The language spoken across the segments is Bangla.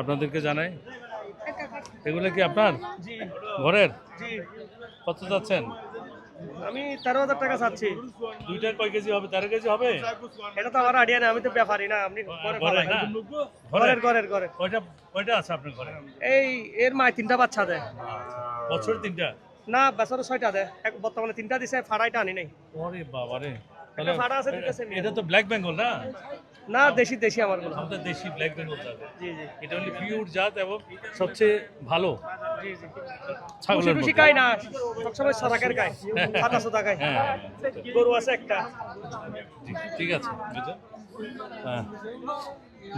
আপনাদেরকে জানাই? এগুলো কি আপনার? ঘরের? কত যাচ্ছেন আমি তেরো হাজার টাকা চাচ্ছি। দুইটা কয় কেজি হবে? তেরো কেজি হবে? এটা তো আমার আইডিয়া নেই আমি তো ব্যাপারই না আপনি ঘরের ঘরের ঘরের। কয়টা কয়টা আছে আপনার ঘরে? এই এর মায় তিনটা বাচ্চা দেয়। বছর তিনটা? না বেচারো ছয়টা দেয়। এক বর্তমানে তিনটা দিছে ফাড়াইটা আনি নাই। ওরে বাবা রে একটা ফাড়া আছে, এটা তো ব্ল্যাক বেঙ্গল না? না দেশি দেশি আমারগুলো আমাদের দেশি ব্ল্যাক বেঙ্গল জাত জি জি। এটা হলো পিওর জাত এবং সবচেয়ে ভালো। জি জি। ছাগলের মধ্যে। খাই না সবসময় সদাকের খাই সাদা সোদা খাই হ্যাঁ। গরু আছে একটা। ঠিক আছে হ্যাঁ।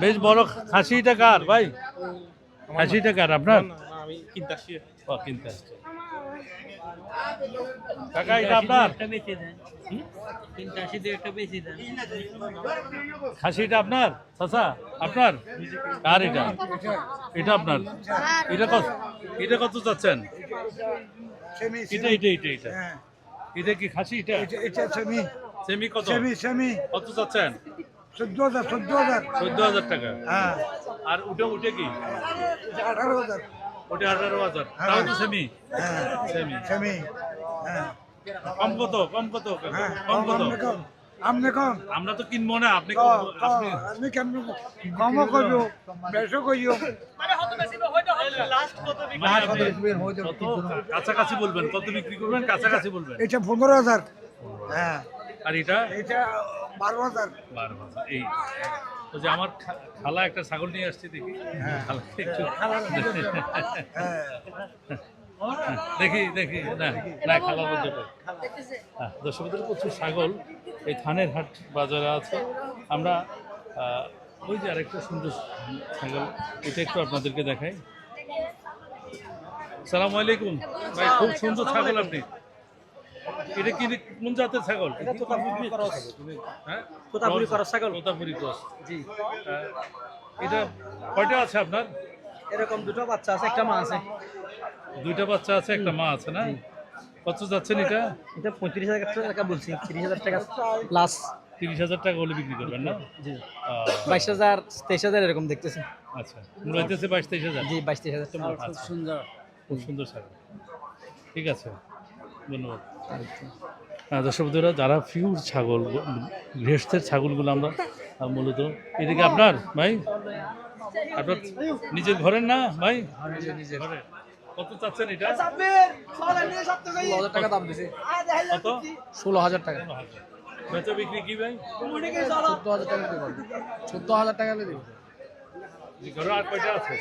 বেশ বড় খাসিটা কার ভাই? খাসিটা কার আপনার? আমি কিনতে আসছি। ও, কিনতে আসছে। কাকা এটা আপনার? খাসিটা আপনার? চাচা আপনার? কার এটা? এটা আপনার? এটা কত? এটা কত চাচ্ছেন? এটা এটা এটা এটা। হ্যাঁ এটা কি খাসি এটা? সেমি সেমি কত? সেমি সেমি কত চাচ্ছেন? চোদ্দ হাজার চোদ্দ হাজার। চোদ্দ হাজার টাকা। হ্যাঁ। আর ওটা ওটা কি? আঠারো হাজার। ওটা আঠারো হাজার। তাও তো সেমি সেমি সেমি কম কত কম কত? কম কত? আপনি কম আমরা তো কিনবো না আপনি ক- কম- ক- আপনি আপনি কেমন কমও করিও বেশও করিও আপনি কত কাছাকাছি বলবেন কত বিক্রি করবেন কাছাকাছি বলবেন? এটা পনেরো হাজার। হ্যাঁ। আর এটা? এটা বারো হাজার। বারো হাজার এই। তো যে আমার খালা একটা ছাগল নিয়ে আসছে দেখি। খালাকে একটু হ্যাঁ দেখি দেখি না না খালা হ্যাঁ দর্শকদের প্রচুর ছাগল এই থানের হাট বাজারে আছে। আমরা ওই যে আরেকটা সুন্দর ছাগল এটা একটু আপনাদেরকে দেখাই। সালাম আলাইকুম। ভাই খুব সুন্দর ছাগল আপনি। এটা কি কোন জাতের ছাগল? হ্যাঁ? তোতাপুরি করা ছাগল। তোতাপুরি ক্রস। জি। এটা কয়টা আছে আপনার? এরকম দুটো বাচ্চা আছে একটা মা আছে। দুইটা বাচ্চা আছে একটা মা আছে না? কত যাচ্ছেন এটা? এটা পঁয়ত্রিশ হাজার টাকা বলছি তিরিশ হাজার টাকা প্লাস তিরিশ হাজার টাকা হলে বিক্রি করবেন না? জি। বাইশ হাজার তেইশ হাজার এরকম দেখতেছি। আচ্ছা রয়েছে বাইশ তেইশ হাজার? জি বাইশ তেইশ হাজার আচ্ছা। সুন্দর। খুব সুন্দর ছাগল। ঠিক আছে। ধন্যবাদ। হ্যাঁ দর্শক বন্ধুরা যারা পিওর ছাগল গৃহস্থের ছাগলগুলো আমরা মূলত এদিকে আপনার ভাই? আপনার নিজের ঘরের না ভাই? কত চাচ্ছেন এটা? ষোলো হাজার টাকা দাম দিছে। কত? ষোলো হাজার টাকা। বেচা বিক্রি কি ভাই? চোদ্দ হাজার টাকা দেবো চোদ্দ হাজার টাকা দেবো। ঘরে আর কয়টা আছে?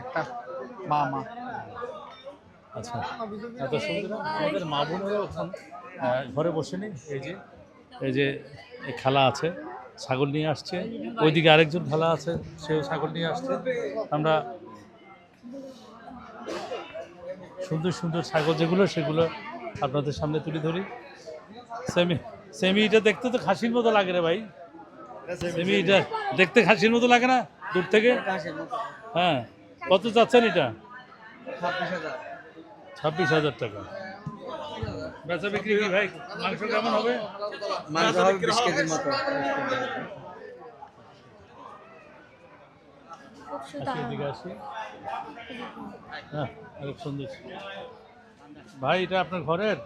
একটা। মা মা আচ্ছা। এত সুন্দর। আমাদের মা এখন ঘরে বসে নেই এই যে এই যে খেলা আছে ছাগল নিয়ে আসছে। ওইদিকে আরেকজন খেলা আছে সেও ছাগল নিয়ে আসছে। আমরা সুন্দর সুন্দর ছাগল যেগুলো সেগুলো আপনাদের সামনে তুলে ধরি। সেমি সেমি এটা দেখতে তো খাসির মতো লাগে রে ভাই। সেমি এটা দেখতে খাসির মতো লাগে না দূর থেকে? হ্যাঁ। কত যাচ্ছেন এটা? ছাব্বিশ হাজার টাকা। বেচা বিক্রি কি ভাই? মাংস কেমন হবে? মাংস হবে বিশ কেজির মতো। এদিকে আসি। হ্যাঁ অনেক সুন্দর ভাই এটা আপনার ঘরের?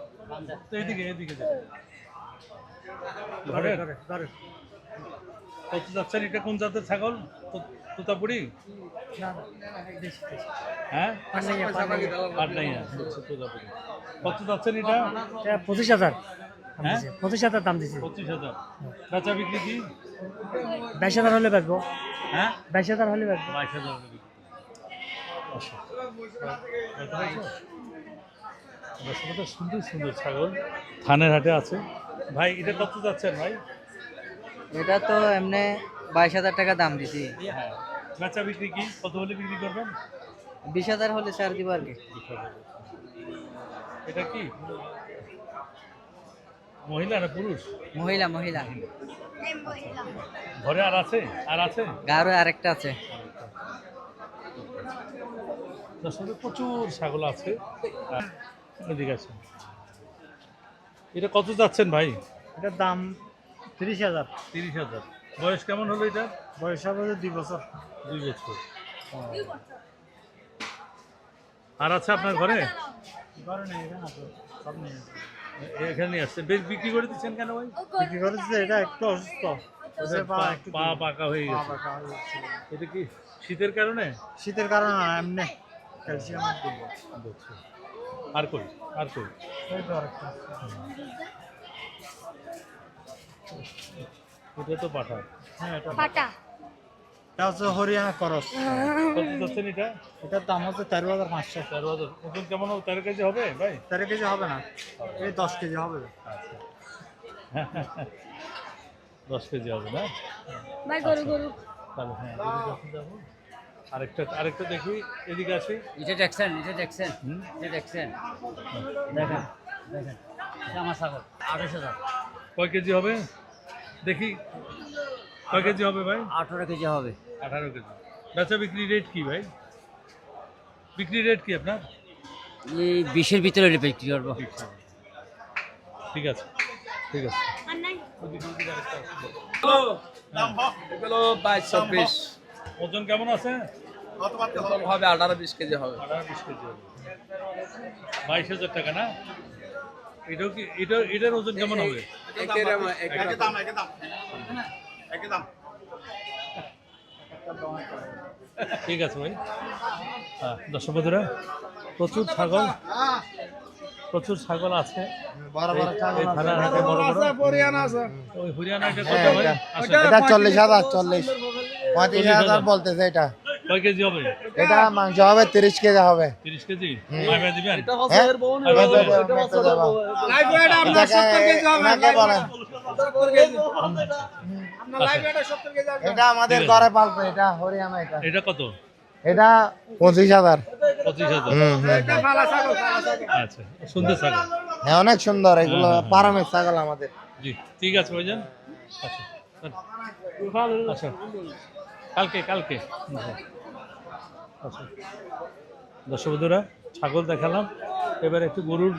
কত যাচ্ছেন এটা কোন জাতের ছাগল? তো- তোতাপুরি হ্যাঁ? পাটনাইয়া কত যাচ্ছেন এটা? পঁচিশ হাজার হ্যাঁ? পঁচিশ হাজার দাম দিছি। পঁচিশ হাজার। বেচা বিক্রি কি? বাইশ হাজার হলে বেচবো। হ্যাঁ? বাইশ হাজার হলে বেচবো। বাইশ হাজার হলে বিক্রি। আচ্ছা। কত হয়েছে? দর্শকদের সুন্দর সুন্দর ছাগল। থানের হাটে আছে। ভাই এটা কত যাচ্ছেন ভাই? এটা তো এমনি বাইশ হাজার টাকা দাম দিছি। হ্যাঁ। বেচা বিক্রি কি? কত হলে বিক্রি করবেন? বিশ হাজার হলে ছাড় দিব আর কি। এটা কি? মহিলা না পুরুষ? মহিলা মহিলা। ঘরে আর আছে? আর আছে? গারো আরেকটা আছে। দর্শকের প্রচুর ছাগল আছে। এদিকে আছে এটা কত যাচ্ছেন ভাই? এটার দাম তিরিশ হাজার। তিরিশ হাজার। বয়স কেমন হলো এটা বয়স হবে দুই বছর। দুই বছর। আর আছে আপনার ঘরে? ঘরে নেই এখানে আছে সব নিয়ে এখানে আসছে বেশ বিক্রি করে দিচ্ছেন কেন ভাই? বিক্রি করেছে এটা একটু অসুস্থ। পা পা- পাকা হয়ে গেছে। এটা কি শীতের কারণে? শীতের কারণে না এমনি। ক্যালসিয়ামের আর কই? আর কই। এটা তো পাঠা হ্যাঁ এটা ফাটা এটা হচ্ছে হরিয়ানা করস। কত যাচ্ছেন এটা? এটার দাম হচ্ছে তেরো হাজার পাঁচশো। তেরো হাজার। ওজন কেমন হবে? তেরো কেজি হবে ভাই? তেরো কেজি হবে না। এই দশ কেজি হবে। আচ্ছা দশ কেজি হবে না? ভাই গরু গরু। তাহলে হ্যাঁ যাব আরেকটা আরেকটা দেখি এদিকে আসি। এটা দেখছেন এটা দেখছেন হুম? এটা দেখছেন। দেখেন দেখেন। আমার ছাগল আঠাশ হাজার কয় কেজি হবে? দেখি। কয় কেজি হবে ভাই? আঠারো কেজি হবে। আঠারো কেজি। বেচা বিক্রি রেট কি ভাই? বিক্রি রেট কি আপনার? এই বিশের ভিতরে বিক্রি করব। ঠিক আছে ঠিক আছে। আর নাই এগুলো বাইশ চব্বিশ ওজন কেমন আছে? হবে আঠারো বিশ কেজি হবে। আঠারো বিশ কেজি হবে। বাইশ হাজার টাকা না? এটাও কি এটা এটার ওজন কেমন হবে? ঠিক আছে ভাই। হ্যাঁ দর্শক বন্ধুরা প্রচুর ছাগল প্রচুর ছাগল আছে। এটা চল্লিশ হাজার চল্লিশ। পঁয়ত্রিশ হাজার হাজার। বলতেছে এটা। কয় কেজি হবে? এটা মাংস হবে তিরিশ কেজি হবে। তিরিশ কেজি? দিবেন। বলেন। এটা আমাদের ঘরে পালতো এটা হরিয়ানা এটা। এটা কত? এটা পঁচিশ হাজার। পঁচিশ হাজার। আচ্ছা সুন্দর ছাগল। হ্যাঁ অনেক সুন্দর এগুলো পারামের ছাগল আমাদের। জি ঠিক আছে ভাইজান। আচ্ছা আচ্ছা কালকে কালকে। আচ্ছা। দর্শক বন্ধুরা ছাগল দেখালাম। এবার একটু গরুর